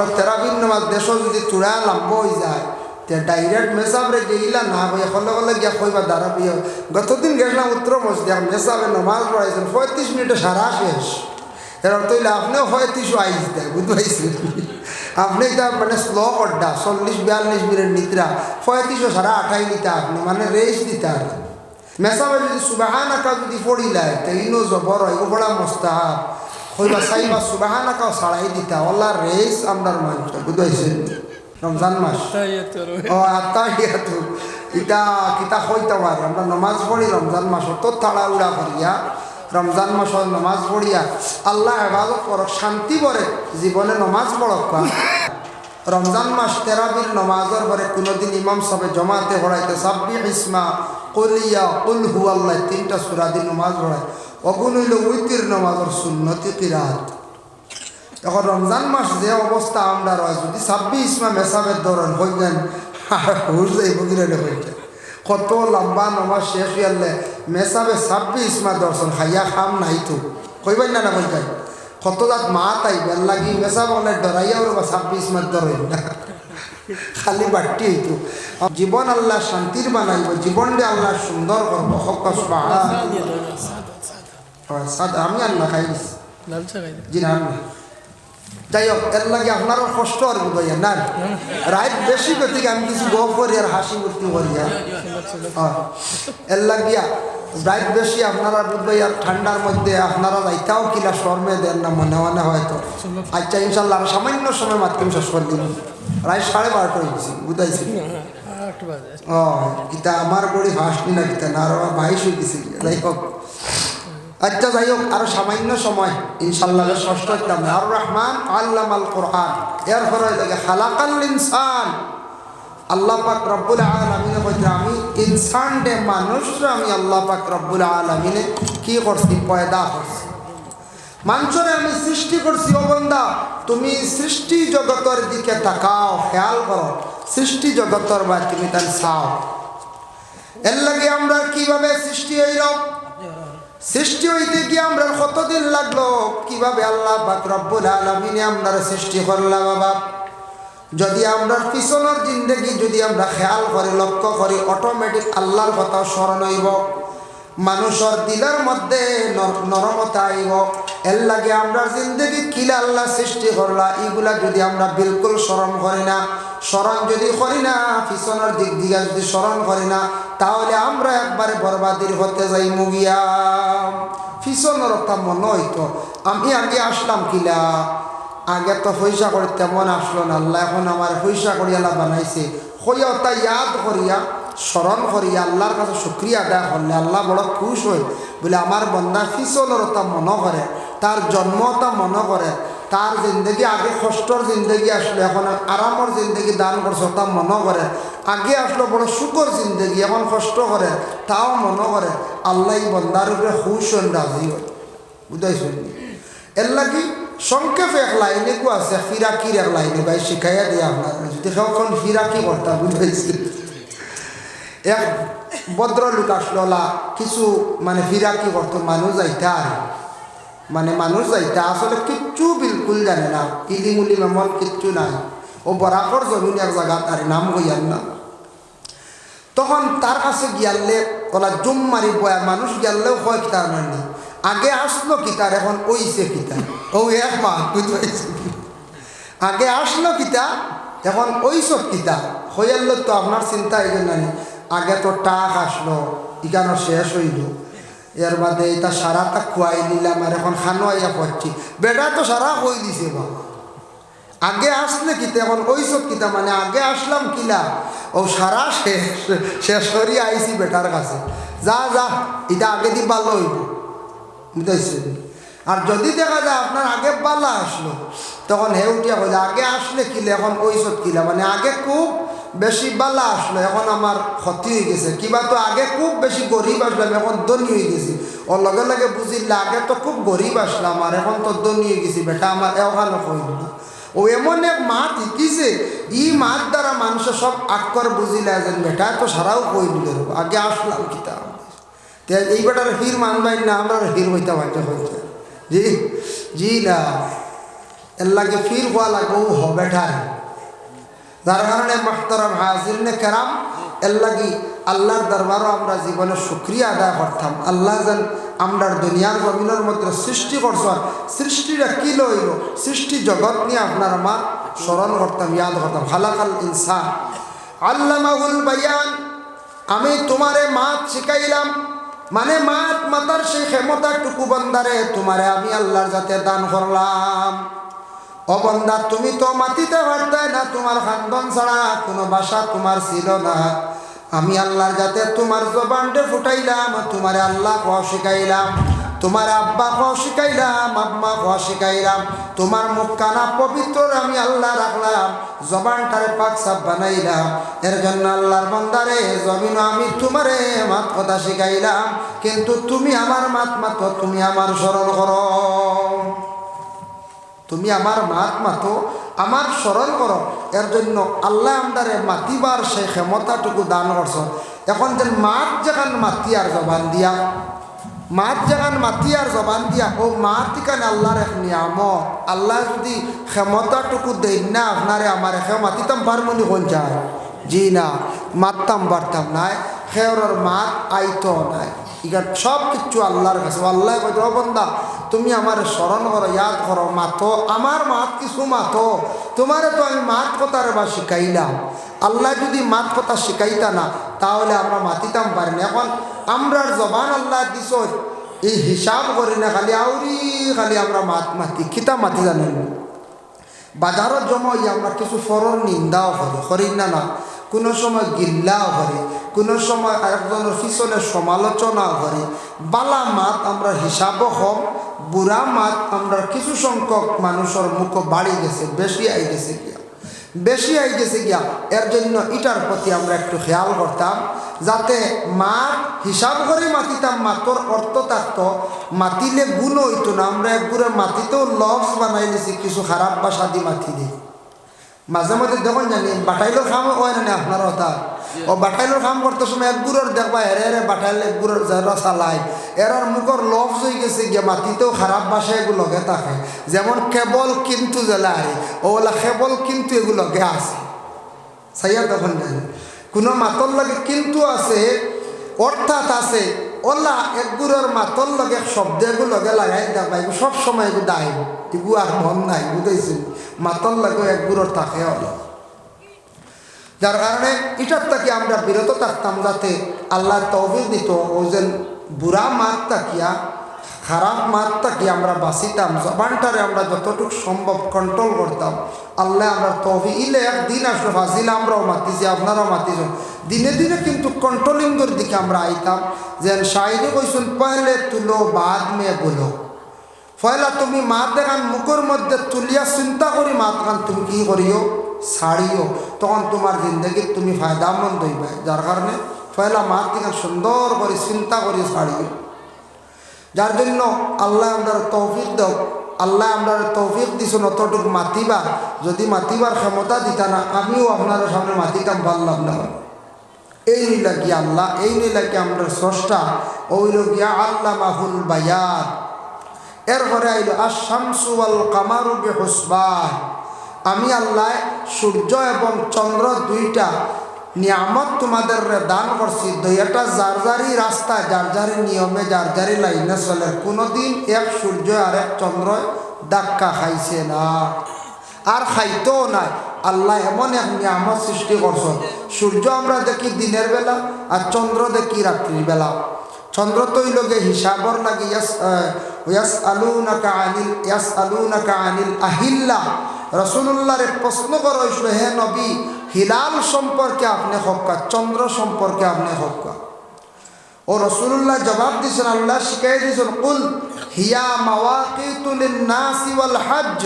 আমরা তেরাবিন নামাজ দেশ যদি চূড়া লাম্ব হয়ে যায়, তে ডাইরেক্ট মেসাবরে গেইলা না হয়ে হলে হলে গিয়া কইবা দাঁড়াবি গতদিন গেছিলাম উত্তর মসজিদে মেসাবে নমাজ পড়াইছেন পঁয়ত্রিশ মিনিটে সারা শেষ। এর অর্থ হইলে আপনিও পঁয়ত্রিশও আইস দেয় বুঝতে আপনি এটা মানে স্লো করডা চল্লিশ, বিয়াল্লিশ মিনিট নিদ্রা পঁয়ত্রিশও সারা আঠাই নিতে আপনি মানে রেস্ট দিতে আর মেসাবে যদি সুবাহান আঁকা যদি পড়িলায় তো ইনো জবর হয় ওপড়া মোস্তাহাব। হইবা সাইবা সুবাহান আঁকাও সারাই দিতা। ওল্লার রেস আমরার মানুষ বুঝাইছেন রমজান মাস। ও আত্মাহিয়াতু ইটা কিতা হইতে পারে আমরা নমাজ পড়ি রমজান মাস তো তাড়াউড়া করিয়া রমজান মাসের নমাজ পড়িয়া আল্লাহ হেফাজত করক শান্তি করে জীবনে নমাজ পড়ক। রমজান মাস তেরাবির নমাজের পরে কোনোদিন ইমাম সবে জমাতে পড়াইতে সাব্বি ইসমা কলিয়া কুল হু আল্লাহ তিনটা সুরাদিন নমাজ পড়ায়। অগুন হইল উইতির নমাজের সুন্নতি কিরাত এখন রমজান মাস যে অবস্থা আমরা রয়, যদি ছাব্বিশ ইসমা মেসাবের ধরন হইলেন হুস যাইব গিরে হইতে কত লম্বা নমাজ শেষ হইয়ালে মেসাবে ছাব্বিশ ইসমা দর্শন খাইয়া খাম নাই তো। কইবেন না না কইতেন কত জাত মা তাই বেল লাগি মেসা বলে ডরাইয়া বা ছাব্বিশ মাস ধরেন। না খালি বাট্টি হইতো। জীবন আল্লাহ শান্তির বানাইব জীবনটা আল্লাহ সুন্দর করব। হক সাদ আমি খাইছি জি না। আমি যাই হোক এর লাগে আপনারও কষ্ট আর বুঝাইয়া না? বেশি গতিকে আমি কিছু করি আর হাসি মূর্তি করি আর হ্যাঁ। এর লাগিয়া রাত বেশি আপনারা বুঝবাই আর ঠান্ডার মধ্যে আপনারা যাইতাও কিলা শর্মে দেন না মনে মনে হয়তো। আচ্ছা ইনশাল্লাহ সামান্য সময় মাত্র শেষ করে দিন। রাত সাড়ে বারোটা হয়ে গেছি বুঝাইছি ও গীতা আমার বড়ি হাসনি না গীতা না আর আমার বাইশ হয়ে গেছি যাই হোক। আচ্ছা যাই হোক, আরও সামান্য সময়, ইনশাল্লাহ ষষ্ঠ ইসলাম আর রহমান আল্লাম আল কোরআন। এর পরে লাগে খালাকাল ইনসান। আল্লাহ পাক রব্বুল আলমিনে কইতে আমি ইনসান ডে মানুষ আমি আল্লাহ পাক রব্বুল আলমিনে কি করছি? পয়দা করছি। মানুষরে আমি সৃষ্টি করছি, ও বন্দা, তুমি সৃষ্টি জগতের দিকে তাকাও, খেয়াল করো। সৃষ্টি জগতের বা তুমি তার চাও। এর লাগে আমরা কীভাবে সৃষ্টি হইলাম? সৃষ্টি হইতে গিয়ে আমরা কতদিন লাগল? কীভাবে আল্লাহ পাক রব্বুল আলমিনে আমরা সৃষ্টি করলাম বাবা? যদি আমরা পিছনের জিন্দগি যদি আমরা খেয়াল করি, লক্ষ্য করি অটোমেটিক আল্লাহর কথা স্মরণ হইব। মানুষের দিলের মধ্যে নর- নরমতা আইব। এর লাগে আমরা জিন্দগি কিলা আল্লাহ সৃষ্টি করলা, এগুলা যদি আমরা বিলকুল স্মরণ করি না স্মরণ যদি করি না, পিছনের দিক দিকে যদি স্মরণ করি না, তাহলে আমরা একবারে বরবাদির হতে যাই মুগিয়া পিছনের কথা মনে হইতো, আমি আগে আসলাম কিলা? আগে তো পয়সা করে তেমন আসলো না, আল্লাহ এখন আমার পয়সা করি আল্লাহ বানাইছে। হইয়া তা ইয়াদ করিয়া স্মরণ করিয়া আল্লাহর কাছে শুক্রিয়া আদায় করলে আল্লাহ বড় খুশ হয়। বলে আমার বন্দা ফিসলের তা মনে করে, তার জন্মতা মনে করে। তার জিন্দগি, আগে কষ্টর জিন্দগি আসলো এখন আরামর জিন্দগি দান করছে তা মনে করে আগে আসলো বড় সুখর জিন্দগি, এখন কষ্ট করে তাও মনে করে আল্লাহ বন্দার উপরে হন রাজি হয়। বুঝাইছেন এর লাগি সংক্ষেপে এক লাইনে কো আছে ফিরাকির এক লাইনে, ভাই শিখাইয়া দিয়ে আপনার যদি সখন ফিরাকি করতাম বুঝাইছি এক ভদ্রলোক আসলো কিছু মানে ফিরাকি করতো মানুষ যাইতে আর মানে মানুষ যাইতে আসলে কিচ্ছু বিলকুল জানে না। ইলিমুলি এমন কিচ্ছু নাই। ও বরাকর জমিন এক জায়গা, তার নাম হইয়ার না। তখন তার কাছে গিয়ালে, ওলা জুম মারি বয়া মানুষ গিয়ালেও হয় কিতার মানে? আগে আসলো কিতার এখন ওইছে কিতা ও এক মা বুঝতে পারছি আগে আসলো কিতা এখন ওই সব কিতা হইয়াল তো আপনার চিন্তা এই জন্য। আগে তো টাক আসলো ইকানো শেষ হইল। এর বাদে এটা সারাটা খুয়াই নিলাম আর এখন খানো আইয়া পড়ছি বেটা তো সারা কই দিছে আগে আসলে কিতা? এখন ওই সব কিতা? মানে আগে আসলাম কিলা? ও সারা শেষ শেষ করি আইছি বেটার কাছে। যা যা এটা আগে দি ভালো হইব। বুঝাইছেন আর যদি দেখা যায় আপনার আগে পাল্লা আসলো, তখন হে উঠিয়া আগে আসলে কিলে? এখন ওই সব কিলা? মানে আগে খুব বেশি বালা আসলো, এখন আমার ক্ষতি হয়ে গেছে। কিবা তো আগে খুব বেশি গরিব আসলাম, এখন ধনী হয়ে গেছি। ওর লগে লগে বুঝিলে, আগে তো খুব গরিব আসলাম, আর এখন তো ধনী হয়ে গেছি, বেটা, আমার এওখানে কইল ও এমন এক মাত শিকিছে ই মাত দ্বারা মানুষের সব আক্কর বুঝিলে যেন বেটা তো সারাও কই দিলে আগে আসলাম কিতাব তে? এই বেটার হির মানবাই না, আমরা হির হইতে পারতে হইতে জি জি না, এর লাগে ফির হওয়া লাগবে, ও হবে ঠার যার কারণে মহতরম হাজিরনে কেরাম, এর লাগি আল্লাহর দরবারও আমরা জীবনে সুক্রিয়া আদায় করতাম। আল্লাহ যেন আমরা দুনিয়ার জমিনের মধ্যে সৃষ্টি করছেন সৃষ্টিটা কি লইল? সৃষ্টি জগৎ নিয়ে আপনার আমার স্মরণ করতাম, ইয়াদ করতাম। হালাকাল ইনসান। আল্লামাহুল বায়ান, আমি তোমারে মাত শিখাইলাম। মানে মাত মাতার সেই ক্ষমতাটুকু বন্দারে তোমারে আমি আল্লাহর যাতে দান করলাম। ও বন্দা, তুমি তো মাতিতে পারতে না, তোমার খান্দন ছাড়া কোনো বাসা তোমার ছিল না। আমি আল্লাহর যাতে তোমার জবানটে ফুটাইলাম, তোমার আল্লাহ কহ শিখাইলাম, তোমার আব্বা কহ শিখাইলাম, আম্মা কহ শিখাইলাম, তোমার মুখ কানা পবিত্র আমি আল্লাহ রাখলাম, জবানটারে পাক সাপ বানাইলাম। এর জন্য আল্লাহর বন্দারে জমিন আমি তোমারে মাত কথা শিখাইলাম, কিন্তু তুমি আমার মাত মাত, তুমি আমার স্মরণ করো। তুমি আমার মাত মাতো, আমার স্মরণ করো। এর জন্য আল্লাহ আমদারে মাতিবার সেই ক্ষমতাটুকু দান করছ। এখন যে মাত যেখান মাতি আর জবান দিয়া, মাত যেখান মাতি আর জবান দিয়া, ও মাত ইখানে আল্লাহর এক নিয়ামত, আল্লাহ যদি ক্ষমতাটুকু দেন না, আপনারে আমার এখে মাতিতাম পারমনি কোন যায় জি না মারতাম পারতাম নাই, খেয়রর মাত আইতো নাই। ইগার সব কিছু আল্লাহর কাছে। আল্লাহ কইতে বন্দা, তুমি আমার স্মরণ করো, ইয়াদ করো, মাতো, আমার মাত কিছু মাতো। তোমারে তো আমি মাত কথার বা শিখাইলাম। আল্লাহ যদি মাত কথা শিখাইতা না, তাহলে আমরা মাতিতাম পারি না। এখন আমরার জবান আল্লাহ দিস এই হিসাব করি না, খালি আউরি, খালি আমরা মাত মাতি, খিতা মাতি জানেন। বাজারত জমা আমরা কিছু ফরর নিন্দাও করি না না। কোনো সময় গিল্লাও করি কোনো সময় একজনের পিছনে সমালোচনাও করি বালা মাত আমরা হিসাবও কম, বুড়া মাত আমরা কিছু সংখ্যক মানুষের মুখ বাড়ি গেছে, বেশি আই গেছে গিয়া। বেশি আই গেছে গিয়া, এর জন্য ইটার প্রতি আমরা একটু খেয়াল করতাম, যাতে মা হিসাব করে মাতিতাম, মাতর অর্থ থাকতো, মাতিলে গুণ হইতো না। আমরা একগুড়ে মাটিতেও লফস বানাই নিছি কিছু খারাপ বা দিয়ে মাতি দিই মাঝে মাঝে দেখুন জানি বাটাইলের খাম হয় না আপনার কথা? ও বাটাইলের খাম করতে সময় এক গুড়োর দেখবা হেরে হেরে বাটাইল এক গুড়োর যারা চালাই। এরার মুখর লফ হয়ে গেছে গিয়ে মাটিতেও খারাপ বাসা এগুলোকে থাকে। যেমন কেবল কিন্তু জেলায় ওলা কেবল কিন্তু এগুলোকে আছে। সাইয়া তখন জানি। কোনো মাতর লাগে কিন্তু আছে অর্থাৎ আছে। ওলা একগুড়োর মাতর লগে শব্দ লগে লাগাই দেবা সব সময় দায় এগু আর মন নাই বুঝেছি মাতর লাগে একগুড়োর থাকে ওলা। যার কারণে এটার থেকে আমরা বিরত থাকতাম যাতে আল্লাহ তহবিল দিত ও যেন বুড়া মাত তাকিয়া খারাপ মাত তাকি আমরা বাঁচিতাম, জবানটারে আমরা যতটুকু সম্ভব কন্ট্রোল করতাম। আল্লাহ আমরা তহবি ইলে একদিন আসলো, ফাজিলে আমরাও মাতিছি, আপনারাও মাতিছ দিনে দিনে কিন্তু কন্ট্রোলিংয়ের দিকে আমরা আইতাম। যেন শাহিরে কইসুন পহলে তুলো, বাদ মেয়ে বলো। পয়লা তুমি মাত দেখান, মুখের মধ্যে তুলিয়া চিন্তা করি, মাত খান তুমি কি করিও? ছাড়িও। তখন তোমার জিন্দগির তুমি ফায়দামন্দ হইবে। যার কারণে পয়লা মাত দেখান সুন্দর করে চিন্তা করি ছাড়িও। যার জন্য আল্লাহ আমরা তৌফিক দাও। আল্লাহ আমরা তৌফিক দিছ অতটুকু মাতিবা। যদি মাতিবার ক্ষমতা দিতা না, আমিও আপনার সামনে মাতিতাম পারলাম না এই নিলা কি আল্লাহ, এই নিলা কি আমরা স্রষ্টা? ওইল গিয়া আল্লাহ মাহুল বায়াত। এরপরে আইল আশামসুয়াল কামারু বেহসবান। আমি আল্লাহ সূর্য এবং চন্দ্র দুইটা নিয়ামত তোমাদের দান করছি। দুইটা যার যারই রাস্তা, যার যারই নিয়মে, যার যারই লাইনে চলে। কোনোদিন এক সূর্য আর এক চন্দ্র ধাক্কা খাইছে না। আর খাইতেও নাই। আল্লাহ এমন এক নিয়ামত সৃষ্টি করছ সূর্য আমরা দেখি দিনের বেলা আর চন্দ্র দেখি রাত্রির বেলা। চন্দ্র তৈল গে হিসাবর লাগে, ইয়াস ইয়াস আলু নাকা আনিল, ইয়াস আলু নাকা আনিল আহিল্লা। রসুল্লাহরে প্রশ্ন করা হয়েছিল, হে নবী, হিলাল সম্পর্কে আপনি হক্কা, চন্দ্র সম্পর্কে আপনি হক্কা? ও রসুল্লাহ জবাব দিয়েছেন, আল্লাহ শিখাই দিয়েছেন, কুল হিয়া মাওয়াকিতুল নাসি ওয়াল হজ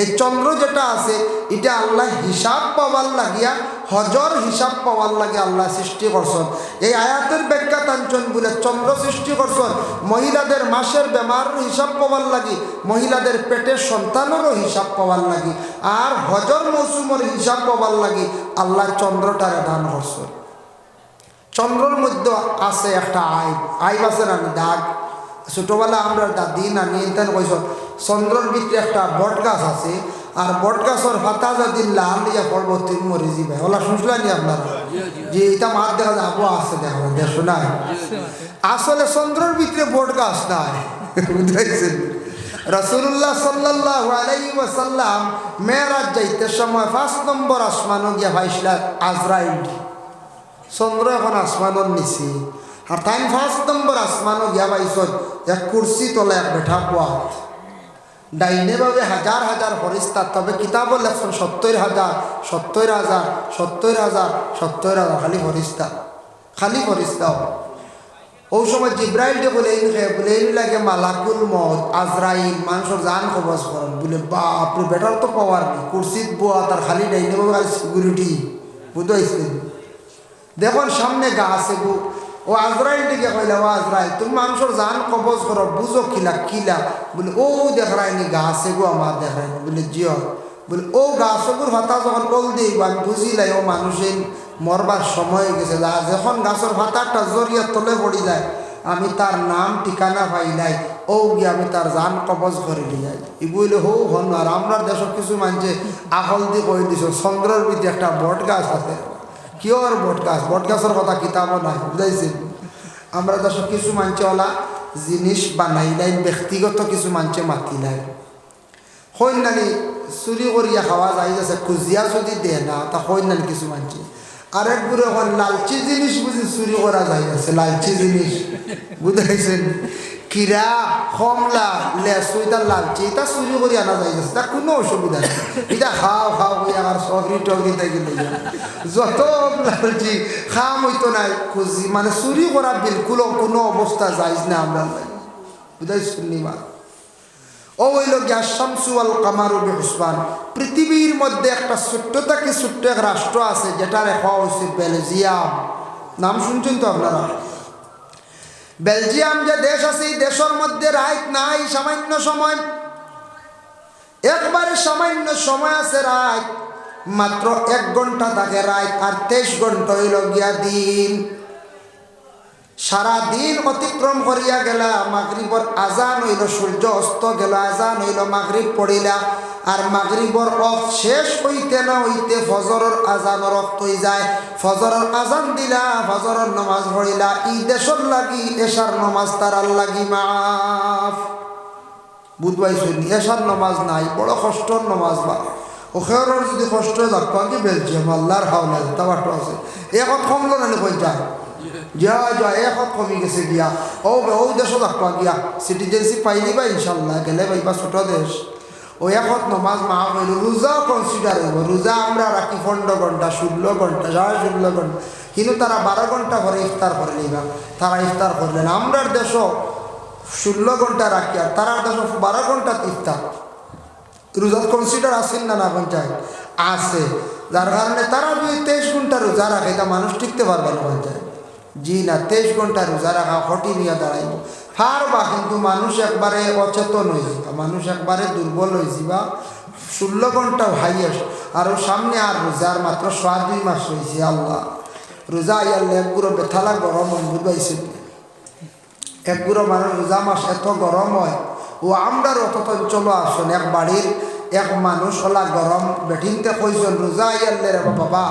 এই চন্দ্র যেটা আছে, এটা আল্লাহ হিসাব পাওয়ার লাগিয়া, হজর হিসাব পাওয়ার লাগে আল্লাহ সৃষ্টি করছেন। এই আয়াতের ব্যাখ্যা টানছেন বলে চন্দ্র সৃষ্টি করছেন, মহিলাদের মাসের বেমার হিসাব পাওয়ার লাগি, মহিলাদের পেটের সন্তানেরও হিসাব পাওয়ার লাগি, আর হজর মৌসুমের হিসাব পাওয়ার লাগি আল্লাহ চন্দ্রটারে দান করছেন। চন্দ্রর মধ্যে আছে একটা আইব আইব আছে না, দাগ। ছোটোবেলা আমরা দাদি, নানি তেন কইস চন্দ্রর ভিতরে একটা বট গাছ আছে। আর বট গাছের পাতা যদি লাল দিয়া পড়ব তুমি মরে যাবে ওলা শুনছিলেন আপনারা যে এটা মাঠ দেখা যায় আবহাওয়া আছে দেখা দেশ নাই? আসলে চন্দ্রর ভিতরে বট গাছ নাই। বুঝাইছেন রসুল্লাহ সাল্লাহ আলাই ওয়াসাল্লাম মেয়েরাজ যাইতে সময় পাঁচ নম্বর আসমানও গিয়া ভাইছিলা আজরাইল চন্দ্র এখন আসমানের নিচে আর তাই ফার্স্ট নম্বর আসমানও গিয়া পাইছত এক কুর্সি তলে এক বেঠা পোয়াত ডাইনে ভাবে হাজার হাজার ফরিস্তা, তবে কিতাবও লেখছেন সত্তর হাজার সত্তর হাজার সত্তর হাজার সত্তর হাজার, খালি ফরিস্তা, খালি ফরিস্তাও ওই সময় বলে এই খে বলে এই লাগে মালাকুল মদ আজরাইল, মানুষের জান কবজ করেন। বলে বাপরে বেটার তো পাওয়ার নেই, কুর্সিত বোয়া, তার খালি ডাইনে ভাবে খালি সিকিউরিটি বুঝাইছিলেন দেখুন, সামনে গা আছে ও আজরাইল দিকে কইলা, ও আজরাইল, তুমি মানুষের জান কবজ করো, বুঝো কিলা কিলা? বলে, ও দেখায়নি গা আছে গো আমার দেখায়নি বলে, জিও। বলে, ও গাছগুর ভাতা যখন কল দিই আমি বুঝিলাই, ও মানুষের মরবার সময় গেছে। যখন গাছের ভাতাটা জরিয়া তলে পড়ি যায়, আমি তার নাম, ঠিকানা পাইলাই, ও গিয়ে আমি তার জান কবজ করে দিয়াই ই বইলে, হো হন আর আমরা দেশের কিছু মানছে আকল দিয়ে কই দিছ? চন্দ্রের ভিতরে একটা বট গাছ আছে। কিয়র বট গাছ বট গাছের কথা কিতাবও নাই বুঝাইছেন আমরা দেশের কিছু মানছে ওলা জিনিস বানাই বানাইলাই, ব্যক্তিগত কিছু মানছে, মাতিলাই। সৈন্যানি চুরি করিয়া খাওয়া যায় যাচ্ছে খুজিয়া যদি দে না, তা সৈন্যানি কিছু মানছে। আরেক বুড়ো এখন লালচি জিনিস বুঝি চুরি করা যায় আছে, লালচি জিনিস। বুঝাইছেন কিরা কমলা লেসু এটা লালচি, এটা চুরি করে আনা আছে। তা কোনো অসুবিধা নেই। এটা খাও খাও হয়ে আমার টগরি তাই গেলে যত লালচি, খাম হইতো নাই। খুঁজি মানে চুরি করা বিলকুল কোনো অবস্থা যাইজ না আমরা বুঝাইছেন নিমা ও হইল গিয়া শামসু আল কামারু বিহসবান পৃথিবীর মধ্যে একটা ছোট্ট থেকে ছোট্ট এক রাষ্ট্র আছে যেটা রেখা হয়েছে বেলজিয়াম। নাম শুনছেন তো আপনারা। বেলজিয়াম যে দেশ আছে দেশের মধ্যে রাইত নাই, সামান্য সময়। একবারে সামান্য সময় আছে রাত মাত্র এক ঘণ্টা থাকে রাত আর তেইশ ঘণ্টা হইল গিয়া দিন। সারা দিন অতিক্রম করিয়া গেলা, মাগরিবর আজান হইল, সূর্য অস্ত গেল, আজান হইল, মাগরিব পড়িলা। আর মাগরিবর অফ শেষ হইতে না হইতে ফজরের আজানের অফ হয়ে যায়। ফজরের আজান দিলা, ফজরের নমাজ পড়িলা। ই দেশর লাগি এশার নমাজ তারার লাগি মাফ। বুধবাইছেন এশার নমাজ নাই, বড় কষ্টর নমাজ বা। ওখের যদি কষ্ট থাকতো কি বেলজিয়াম, আল্লাহর হাওলা তাবাটো আছে। এখন কমলো না কই যায়। যা যা এখন কমি গেছে গিয়া। ও ও দেশও থাকবা গিয়া। সিটিজেনশিপ পাইলি বা ইনশাল্লাহ, গেলে ভাইবা ছোট দেশ। ও এখন নমাজ মা হইল, রোজা কনসিডার হইব। রোজা আমরা রাখি পনেরো ঘণ্টা, ষোলো ঘণ্টা, সাড়ে ষোলো ঘণ্টা। কিন্তু তারা বারো ঘণ্টা করে ইফতার করে নিবা তারা ইফতার করলেন আমরার দেশ ষোলো ঘণ্টা রাখি আর তারার দেশ বারো ঘণ্টা ইফতার। রোজা কনসিডার আছেন না না পঞ্চায়েত? আছে। যার কারণে তারা যদি তেইশ ঘণ্টা রোজা রাখে, তা মানুষ টিকতে পারবে না পঞ্চায়েত। জি না তেইশ ঘণ্টা রোজা রাখা হটি নিয়ে দাঁড়াইব। পারবা কিন্তু মানুষ একবারে অচেতন হয়ে যাবা মানুষ একবারে দুর্বল হয়ে যাবা ষোলো ঘণ্টা হাইয়েস্ট আর সামনে আর রোজার মাত্র সোয়া দুই মাস হয়েছে আল্লাহ। রোজা ইয়ারলে একগুলো বেথালা গরম অম্বুর পাইছে? একগুলো মানুষ রোজা মাস এত গরম হয়। ও আমরার অত অঞ্চল আসুন এক বাড়ির এক মানুষ হলা গরম, বেঠিনতে কইছেন রোজা ইয়ারলে রে বাবা,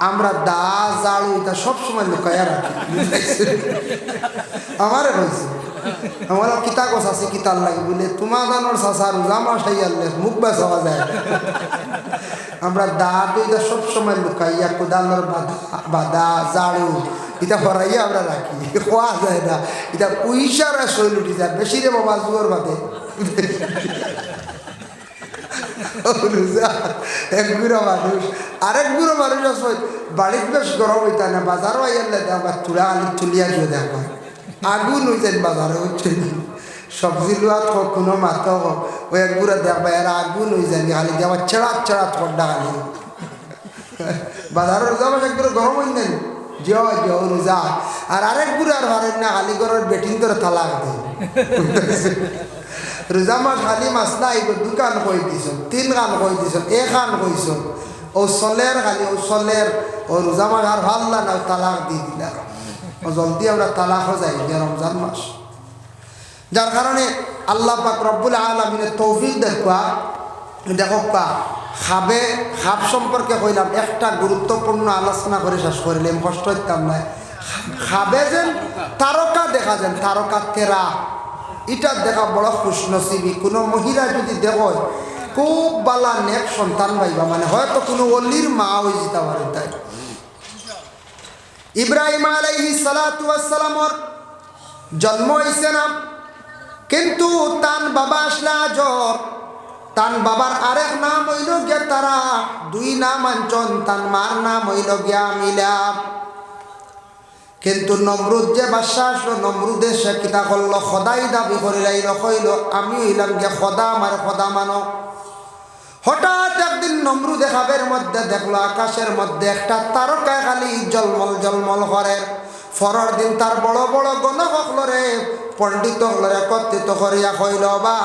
আমরা দা জাড়ু এটা সবসময় লুকাইয়া রাখি। আমারে কইছে আমার কিতা গছ আছে কিতার লাগে? বলে তোমার জানোর চাষা রোজা মাস আইয়ারলে মুখ বেচাওয়া যায়। আমরা দা দুইটা সবসময় লুকাইয়া, কোদালের বাদা জাড়ু এটা হরাইয়া আমরা রাখি। খোয়া যায় না। এটা পয়সার শৈল উঠি যায়। বেশি রে বাবা জুয়ার বাদে। এক গুড়ো মানুষ। আরেক গুড়ো মানুষ আছে বাড়ির বেশ গরম হইতা না, বাজারও আইয়ালে আবার তুলা আলি তুলিয়া দিয়ে দেখা আগুন হয়ে বাজারে হচ্ছে সবজি লোয়া থাক, কোনো মাত ওই এক গুড়া দেখবা এর আগুন হয়ে যায় খালি দেওয়া ছেড়া ছেড়া ঠোঁটটা খালি বাজারের মাস একগুলো গরম হই নাই জিও জিও রোজা। আর আরেক গুড়ে আর ভারেন না ঘরের বেটিং করে তালাক দেয়। রোজা মাস খালি মাছ না আইব দুকান কই দিছ তিন গান কই দিছ এক গান কইছ ও চলের খালি ও চলের ও রোজা মাস আর ভালো না তালাক দি দিলা ও জলদি আমরা তালাকও যাই যে রমজান মাস যার কারণে আল্লাহ পাক রব্বুল আলমিনের তৌফিক দেখবা দেখো কা খাবে খাপ সম্পর্কে কইলাম একটা গুরুত্বপূর্ণ আলোচনা করে শেষ করিলাম কষ্ট হইতাম নাই খাবে যেন তারকা দেখা যেন তারকা তেরা এটা দেখা বড় খুশনসিবি। কোনো মহিলা যদি দেখ খুব বালা নেক সন্তান পাইবা মানে হয়তো কোনো অলির মা হয়ে যেতে পারে তাই। ইব্রাহিম আলাইহি সালাতামর জন্ম হয়েছে না, কিন্তু তান বাবা আসলা জ্বর তান বাবার আরেক নাম হইল গিয়া তারা দুই নাম আঞ্চন তান মার নাম হইল গিয়া মিলাম। কিন্তু নমরুদ যে বাদশাহ আসলো নমরুদে সে কিতা করল? সদাই দাবি করিলাইল কইল আমি হইলাম যে সদা আমার সদা মানো হঠাৎ একদিন নমরু দেখাবের মধ্যে দেখল, আকাশের মধ্যে একটা তারকা খালি জলমল জলমল করে। ফরর দিন তার বড় বড় গণহকলরে পণ্ডিত হলরে একত্রিত করিয়া হইল বা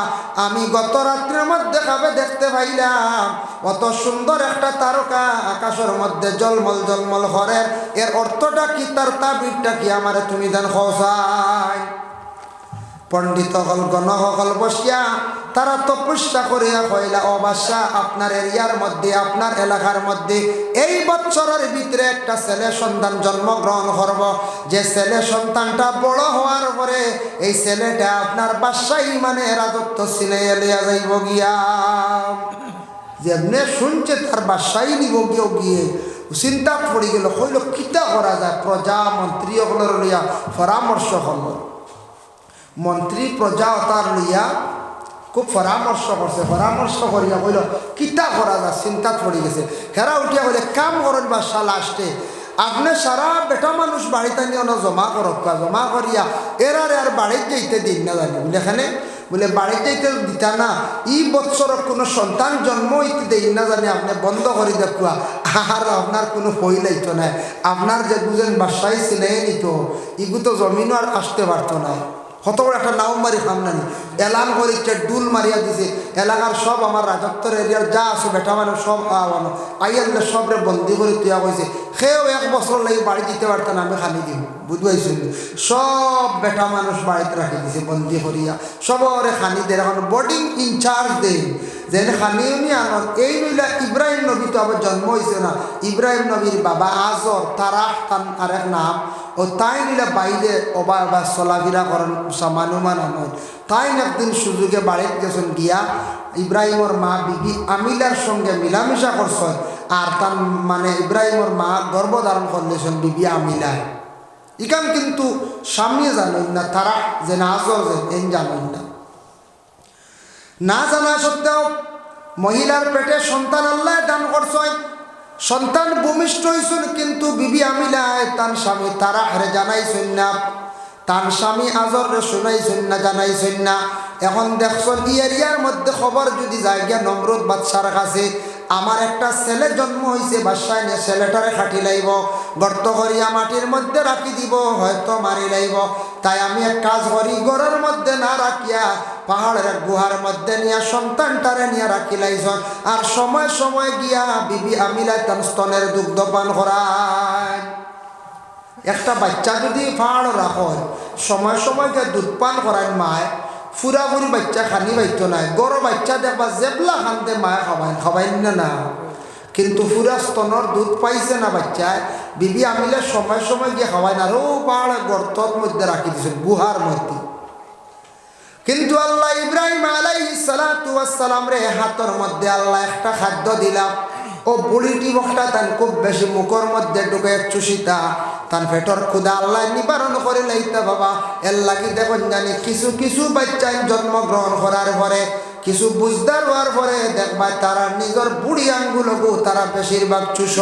আমি গত রাত্রের মধ্যে খাবে দেখতে পাইলাম। অত সুন্দর একটা তারকা আকাশের মধ্যে জলমল জলমল হরের এর অর্থটা কি, তার তাবিরটা কি আমারে তুমি দেন খসাই পণ্ডিত হল গণসকল বসিয়া তারা তপস্যা করিয়া কইলা অবাসা আপনার এরিয়ার মধ্যে, আপনার এলাকার মধ্যে এই বছরের ভিতরে একটা ছেলে সন্তান জন্মগ্রহণ করব। যে ছেলে সন্তানটা বড় হওয়ার পরে এই ছেলেটা আপনার বাসাই মানে রাজত্ব ছিলে এলিয়া যাইব গিয়া। যেমনে শুনছে তার বাসাই নিব গিয়ে গিয়ে চিন্তা পড়ি গেল, কইল, কিতা করা যায়? প্রজা মন্ত্রী লইয়া পরামর্শ হল। মন্ত্রী প্রজা অতার লইয়া খুব পরামর্শ করছে পরামর্শ করিয়া কইল কিতা করা যা চিন্তা পড়ি গেছে। হেরা উঠিয়া কইলে কাম করেন বাসা লাস্টে আপনি সারা বেটা মানুষ বাড়িতে নিয়ে জমা করক জমা করিয়া এরারে আর বাড়িতে যাইতে দিন না জানি বলে এখানে বলে বাড়িতে যাইতে দিতা না, ই বৎসর কোনো সন্তান জন্ম হইতে দেই না জানি আপনি বন্ধ করে দেখুয়া আর আপনার কোনো হই লাইতো না আপনার যে দুজন বাসায় ছিলে নিত ইগু তো জমিনও আর আসতে পারতো না কত বড় একটা নাও মারি সামনানি এলান করিচ্ছে ডুল মারিয়া দিছে। এলাকার সব আমার রাজত্বর এরিয়ার যা আছে, বেটা মানে সব আওয়ানো আইয়ালে সবরে বন্দি করে তুয়া কইছে সেও এক বছর লাগে বাড়ি দিতে পারতেন আমি খানি দিম। বুঝবাইছেন সব বেটা মানুষ বাড়িতে রাখি দিছে, বন্দি করিয়া। সবরে খানি দেয়। এখন বোর্ডিং ইনচার্জ দেয়। যেন খানি উনি আনন এই নইলা ইব্রাহিম নবী তো আবার জন্ম হয়েছে না। ইব্রাহিম নবীর বাবা আজর তারা তান আরেক নাম। ও তাই নিলে বাইরে অবা বা চলাফেরা করেন সামানুমান আনন তাই একদিন সুযোগে বাড়িতে গেছেন গিয়া ইব্রাহিমর মা বিবি আমিলার সঙ্গে মিলামিশা করছেন আর তার মানে ইব্রাহিমর মা গর্ভধারণ করলেছেন বিবি আমিলায় ইকান কিন্তু স্বামী জানেন না তারা যে না যে, এন জানেন না। না জানা সত্ত্বেও মহিলার পেটে সন্তান আল্লাহ দান করছেন সন্তান ভূমিষ্ঠ হয়েছেন কিন্তু বিবি আমিলায় তার স্বামী তারা হারে জানাইছেন না। তার স্বামী আজর শুনাইছেন না, জানাইছেন না। এখন দেখছেন ই এরিয়ার মধ্যে খবর যদি যায়, গিয়া নমরুদ বাদশার কাছে, আমার একটা ছেলে জন্ম হয়েছে বাসায় নিয়ে ছেলেটারে খাটি লাইব। গর্ত করিয়া মাটির মধ্যে রাখি দিব, হয়তো মারি লাইব। তাই আমি এক কাজ করি, গড়ের মধ্যে না রাখিয়া পাহাড়ের গুহার মধ্যে নিয়ে সন্তানটারে নিয়ে রাখি লাইছ। আর সময় সময় গিয়া বিবি আমিলা তার স্তনের দুগ্ধ পান করায় একটা বাচ্চা যদি পাহাড় রাখো সময় সময় গিয়ে দুধ পান করায় মায়। ফুরাফুরি বাচ্চা খানি বাইতো নাই। গরো বাচ্চা দেখবা জেবলা খানতে মায়ে খাবাই খাবাইন না না। কিন্তু ফুরা স্তনের দুধ পাইছে না বাচ্চায় বিবি আমিলে সময় সময় গিয়ে খাওয়াই না। আরও পাহাড়ে গর্তর মধ্যে রাখি দিয়েছেন গুহার মধ্যে। কিন্তু আল্লাহ ইব্রাহিম আলাই সালাম রে, হাতর মধ্যে আল্লাহ একটা খাদ্য দিলাম ও বুড়িটি বকটা তান খুব বেশি মুখর মধ্যে ঢুকে চুষিতা। তান পেটর খুদা আল্লাহ নিবারণ করে লাইতা বাবা। এর লাগি দেখুন জানি, কিছু কিছু বাচ্চাই জন্মগ্রহণ করার পরে কিছু বুঝদার হওয়ার পরে দেখবা তারা নিজের বুড়ি আঙ্গুলকু তারা বেশিরভাগ চুষ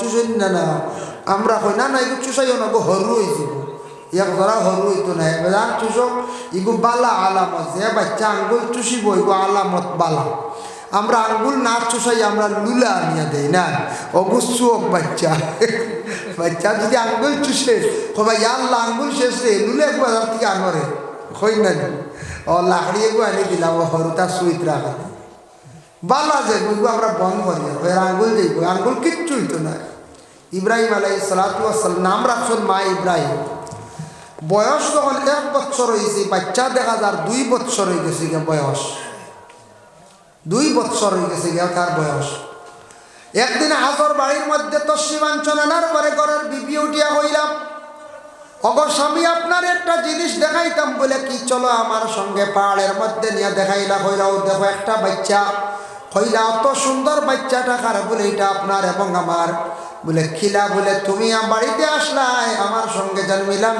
চুষুন না না। আমরা কই, না না, এগুলো চুষাইও না গো, হরু হয়েছিল ইয়াক ধরা হরু হইতো না, এবার চুষক, ইগু বালা আলামত, যে বাচ্চা আঙ্গুল চুষিব, ইগু আলামত বালা। আমরা আঙ্গুল না চুষাই, আমরা লুলা আনিয়া দেই, না? অবশ্যক বাচ্চা। বাচ্চা যদি আঙ্গুল চুষে কবা ইয়াল্লা আঙ্গুল শেষ লুলে একবার থেকে আনরে? হই না ও লাকড়ি এগু আনি দিলাম ও হরুতা সুইত রাখা বালা যে বুঝব আমরা বন্ধ করি এর আঙ্গুল যাইব আঙ্গুল কিচ্ছু হইতো না ইব্রাহিম আলাই সালাতু নাম রাখছেন মা ইব্রাহিম বয়স যখন এক বছর হয়েছে বাচ্চা দেখা যার দুই বছর হয়ে গেছে গিয়া বয়স। দুই বছর হয়ে গেছে গে তার বয়স। একদিন হাজর বাড়ির মধ্যে তো সীমাঞ্চন আনার পরে ঘরের বিবি উঠিয়া হইলাম অগ স্বামী, আপনার একটা জিনিস দেখাইতাম বলে কি চলো আমার সঙ্গে পাহাড়ের মধ্যে নিয়ে দেখাইলা হইলাও দেখো একটা বাচ্চা। হইলা অত সুন্দর বাচ্চাটা কার বলে, এটা আপনার এবং আমার। বলে, খিলা বলে, তুমি আমার বাড়িতে আসলাই, আমার সঙ্গে জন্মিলাম। মিলাম